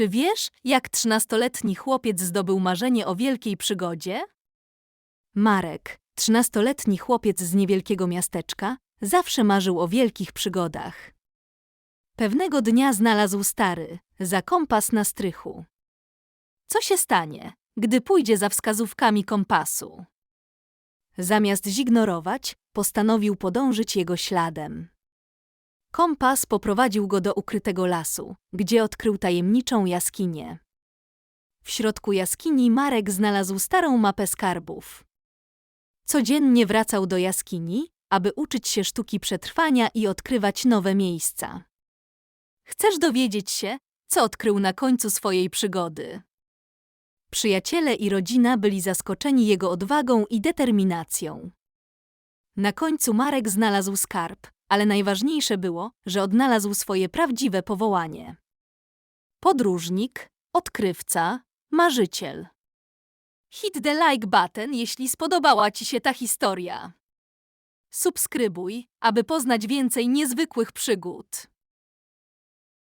Czy wiesz, jak trzynastoletni chłopiec zdobył marzenie o wielkiej przygodzie? Marek, trzynastoletni chłopiec z niewielkiego miasteczka, zawsze marzył o wielkich przygodach. Pewnego dnia znalazł stary, za kompas na strychu. Co się stanie, gdy pójdzie za wskazówkami kompasu? Zamiast zignorować, postanowił podążyć jego śladem. Kompas poprowadził go do ukrytego lasu, gdzie odkrył tajemniczą jaskinię. W środku jaskini Marek znalazł starą mapę skarbów. Codziennie wracał do jaskini, aby uczyć się sztuki przetrwania i odkrywać nowe miejsca. Chcesz dowiedzieć się, co odkrył na końcu swojej przygody? Przyjaciele i rodzina byli zaskoczeni jego odwagą i determinacją. Na końcu Marek znalazł skarb, ale najważniejsze było, że odnalazł swoje prawdziwe powołanie. Podróżnik, odkrywca, marzyciel. Hit the like button, jeśli spodobała Ci się ta historia. Subskrybuj, aby poznać więcej niezwykłych przygód.